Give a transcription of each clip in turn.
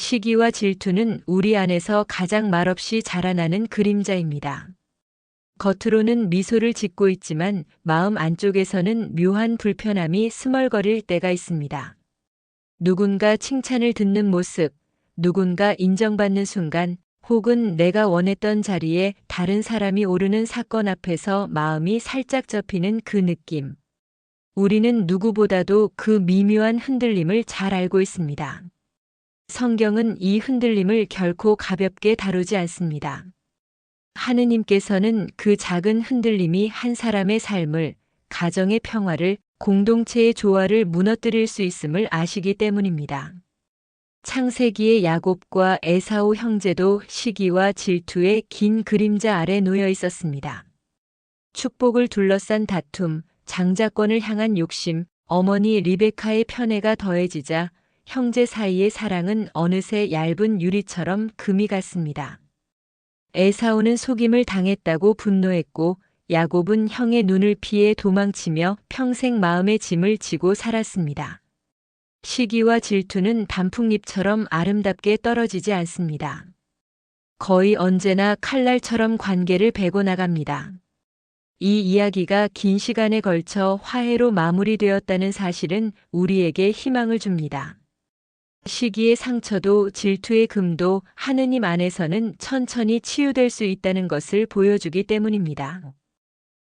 시기와 질투는 우리 안에서 가장 말없이 자라나는 그림자입니다. 겉으로는 미소를 짓고 있지만 마음 안쪽에서는 묘한 불편함이 스멀거릴 때가 있습니다. 누군가 칭찬을 듣는 모습, 누군가 인정받는 순간, 혹은 내가 원했던 자리에 다른 사람이 오르는 사건 앞에서 마음이 살짝 접히는 그 느낌. 우리는 누구보다도 그 미묘한 흔들림을 잘 알고 있습니다. 성경은 이 흔들림을 결코 가볍게 다루지 않습니다. 하느님께서는 그 작은 흔들림이 한 사람의 삶을, 가정의 평화를, 공동체의 조화를 무너뜨릴 수 있음을 아시기 때문입니다. 창세기의 야곱과 에사오 형제도 시기와 질투의 긴 그림자 아래 놓여 있었습니다. 축복을 둘러싼 다툼, 장자권을 향한 욕심, 어머니 리베카의 편애가 더해지자 형제 사이의 사랑은 어느새 얇은 유리처럼 금이 갔습니다. 에사오는 속임을 당했다고 분노했고 야곱은 형의 눈을 피해 도망치며 평생 마음의 짐을 지고 살았습니다. 시기와 질투는 단풍잎처럼 아름답게 떨어지지 않습니다. 거의 언제나 칼날처럼 관계를 베고 나갑니다. 이 이야기가 긴 시간에 걸쳐 화해로 마무리되었다는 사실은 우리에게 희망을 줍니다. 시기의 상처도 질투의 금도 하느님 안에서는 천천히 치유될 수 있다는 것을 보여주기 때문입니다.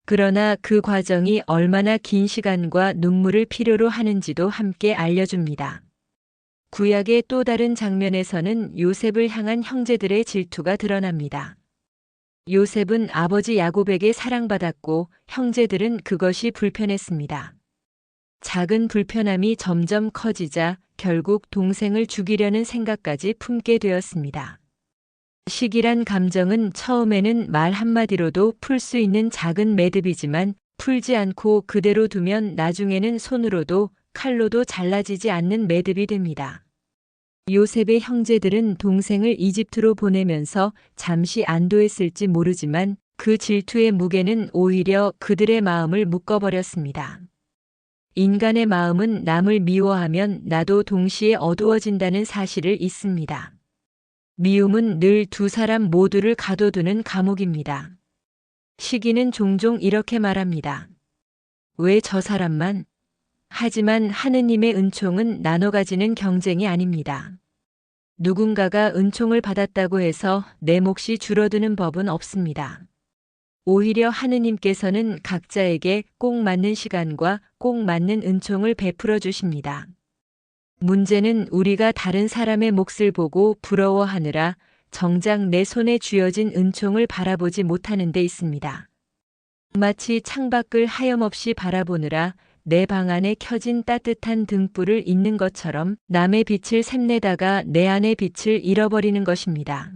그러나 그 과정이 얼마나 긴 시간과 눈물을 필요로 하는지도 함께 알려줍니다. 구약의 또 다른 장면에서는 요셉을 향한 형제들의 질투가 드러납니다. 요셉은 아버지 야곱에게 사랑받았고 형제들은 그것이 불편했습니다. 작은 불편함이 점점 커지자 결국 동생을 죽이려는 생각까지 품게 되었습니다. 시기란 감정은 처음에는 말 한마디로도 풀 수 있는 작은 매듭이지만 풀지 않고 그대로 두면 나중에는 손으로도 칼로도 잘라지지 않는 매듭이 됩니다. 요셉의 형제들은 동생을 이집트로 보내면서 잠시 안도했을지 모르지만 그 질투의 무게는 오히려 그들의 마음을 묶어버렸습니다. 인간의 마음은 남을 미워하면 나도 동시에 어두워진다는 사실을 잊습니다. 미움은 늘 두 사람 모두를 가둬두는 감옥입니다. 시기는 종종 이렇게 말합니다. 왜 저 사람만? 하지만 하느님의 은총은 나눠 가지는 경쟁이 아닙니다. 누군가가 은총을 받았다고 해서 내 몫이 줄어드는 법은 없습니다. 오히려 하느님께서는 각자에게 꼭 맞는 시간과 꼭 맞는 은총을 베풀어 주십니다. 문제는 우리가 다른 사람의 몫을 보고 부러워하느라 정작 내 손에 쥐어진 은총을 바라보지 못하는 데 있습니다. 마치 창밖을 하염없이 바라보느라 내 방 안에 켜진 따뜻한 등불을 잊는 것처럼 남의 빛을 샘내다가 내 안의 빛을 잃어버리는 것입니다.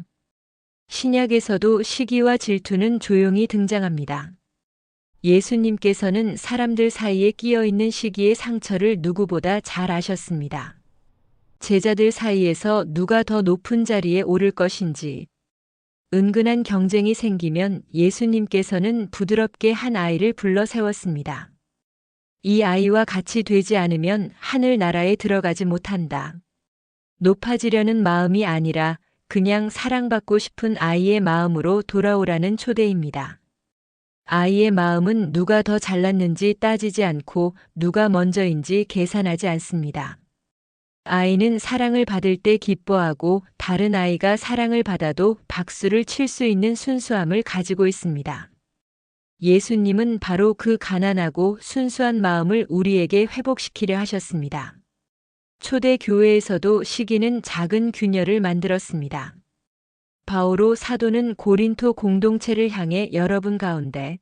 신약에서도 시기와 질투는 조용히 등장합니다. 예수님께서는 사람들 사이에 끼어 있는 시기의 상처를 누구보다 잘 아셨습니다. 제자들 사이에서 누가 더 높은 자리에 오를 것인지, 은근한 경쟁이 생기면 예수님께서는 부드럽게 한 아이를 불러 세웠습니다. 이 아이와 같이 되지 않으면 하늘 나라에 들어가지 못한다. 높아지려는 마음이 아니라 그냥 사랑받고 싶은 아이의 마음으로 돌아오라는 초대입니다. 아이의 마음은 누가 더 잘났는지 따지지 않고 누가 먼저인지 계산하지 않습니다. 아이는 사랑을 받을 때 기뻐하고 다른 아이가 사랑을 받아도 박수를 칠 수 있는 순수함을 가지고 있습니다. 예수님은 바로 그 가난하고 순수한 마음을 우리에게 회복시키려 하셨습니다. 초대 교회에서도 시기는 작은 균열을 만들었습니다. 바오로 사도는 고린토 공동체를 향해 여러분 가운데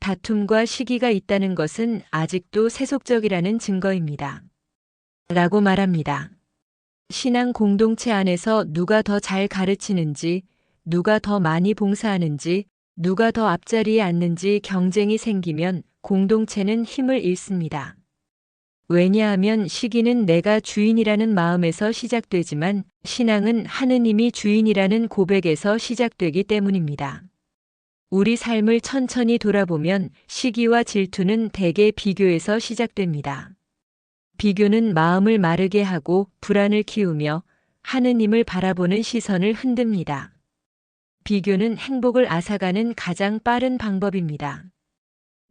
다툼과 시기가 있다는 것은 아직도 세속적이라는 증거입니다. 라고 말합니다. 신앙 공동체 안에서 누가 더 잘 가르치는지, 누가 더 많이 봉사하는지, 누가 더 앞자리에 앉는지 경쟁이 생기면 공동체는 힘을 잃습니다. 왜냐하면 시기는 내가 주인이라는 마음에서 시작되지만 신앙은 하느님이 주인이라는 고백에서 시작되기 때문입니다. 우리 삶을 천천히 돌아보면 시기와 질투는 대개 비교에서 시작됩니다. 비교는 마음을 마르게 하고 불안을 키우며 하느님을 바라보는 시선을 흔듭니다. 비교는 행복을 앗아가는 가장 빠른 방법입니다.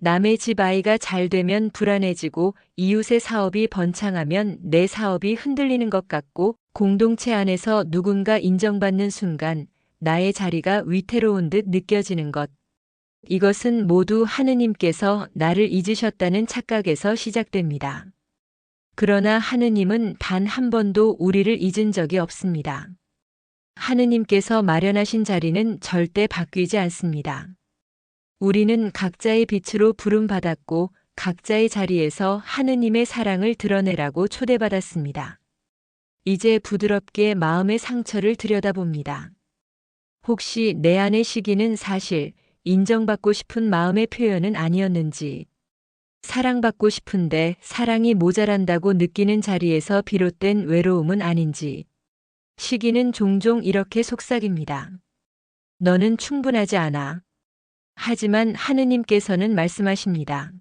남의 집 아이가 잘 되면 불안해지고 이웃의 사업이 번창하면 내 사업이 흔들리는 것 같고 공동체 안에서 누군가 인정받는 순간 나의 자리가 위태로운 듯 느껴지는 것. 이것은 모두 하느님께서 나를 잊으셨다는 착각에서 시작됩니다. 그러나 하느님은 단 한 번도 우리를 잊은 적이 없습니다. 하느님께서 마련하신 자리는 절대 바뀌지 않습니다. 우리는 각자의 빛으로 부름받았고 각자의 자리에서 하느님의 사랑을 드러내라고 초대받았습니다. 이제 부드럽게 마음의 상처를 들여다봅니다. 혹시 내 안의 시기는 사실 인정받고 싶은 마음의 표현은 아니었는지, 사랑받고 싶은데 사랑이 모자란다고 느끼는 자리에서 비롯된 외로움은 아닌지, 시기는 종종 이렇게 속삭입니다. 너는 충분하지 않아. 하지만 하느님께서는 말씀하십니다.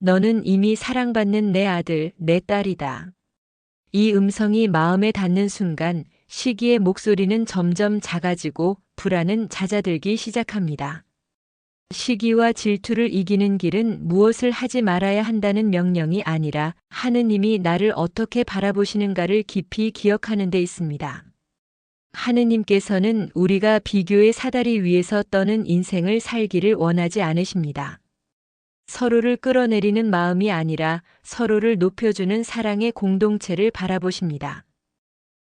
너는 이미 사랑받는 내 아들, 내 딸이다. 이 음성이 마음에 닿는 순간 시기의 목소리는 점점 작아지고 불안은 잦아들기 시작합니다. 시기와 질투를 이기는 길은 무엇을 하지 말아야 한다는 명령이 아니라 하느님이 나를 어떻게 바라보시는가를 깊이 기억하는 데 있습니다. 하느님께서는 우리가 비교의 사다리 위에서 떠는 인생을 살기를 원하지 않으십니다. 서로를 끌어내리는 마음이 아니라 서로를 높여주는 사랑의 공동체를 바라보십니다.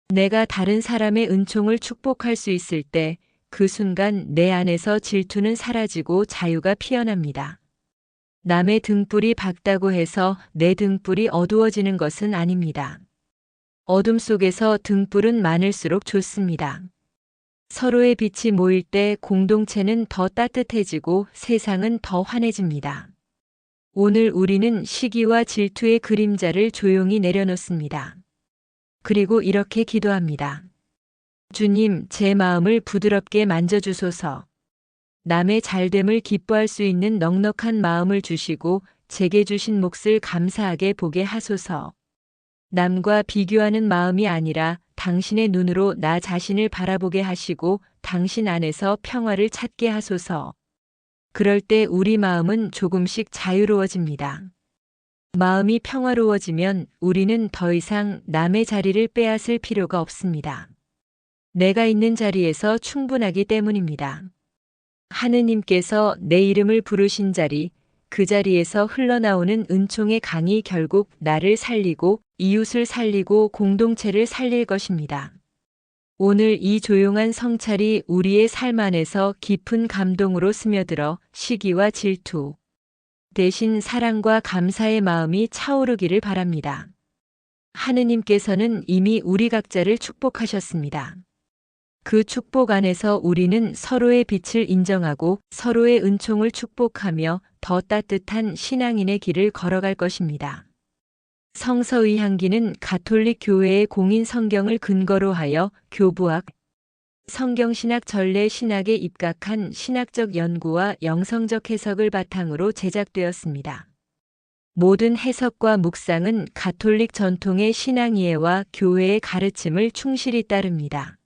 내가 다른 사람의 은총을 축복할 수 있을 때 그 순간 내 안에서 질투는 사라지고 자유가 피어납니다. 남의 등불이 밝다고 해서 내 등불이 어두워지는 것은 아닙니다. 어둠 속에서 등불은 많을수록 좋습니다. 서로의 빛이 모일 때 공동체는 더 따뜻해지고 세상은 더 환해집니다. 오늘 우리는 시기와 질투의 그림자를 조용히 내려놓습니다. 그리고 이렇게 기도합니다. 주님, 제 마음을 부드럽게 만져주소서. 남의 잘됨을 기뻐할 수 있는 넉넉한 마음을 주시고 제게 주신 몫을 감사하게 보게 하소서. 남과 비교하는 마음이 아니라 당신의 눈으로 나 자신을 바라보게 하시고 당신 안에서 평화를 찾게 하소서. 그럴 때 우리 마음은 조금씩 자유로워집니다. 마음이 평화로워지면 우리는 더 이상 남의 자리를 빼앗을 필요가 없습니다. 내가 있는 자리에서 충분하기 때문입니다. 하느님께서 내 이름을 부르신 자리, 그 자리에서 흘러나오는 은총의 강이 결국 나를 살리고 이웃을 살리고 공동체를 살릴 것입니다. 오늘 이 조용한 성찰이 우리의 삶 안에서 깊은 감동으로 스며들어 시기와 질투, 대신 사랑과 감사의 마음이 차오르기를 바랍니다. 하느님께서는 이미 우리 각자를 축복하셨습니다. 그 축복 안에서 우리는 서로의 빛을 인정하고 서로의 은총을 축복하며 더 따뜻한 신앙인의 길을 걸어갈 것입니다. 성서의 향기는 가톨릭 교회의 공인 성경을 근거로 하여 교부학, 성경신학 전례 신학에 입각한 신학적 연구와 영성적 해석을 바탕으로 제작되었습니다. 모든 해석과 묵상은 가톨릭 전통의 신앙이해와 교회의 가르침을 충실히 따릅니다.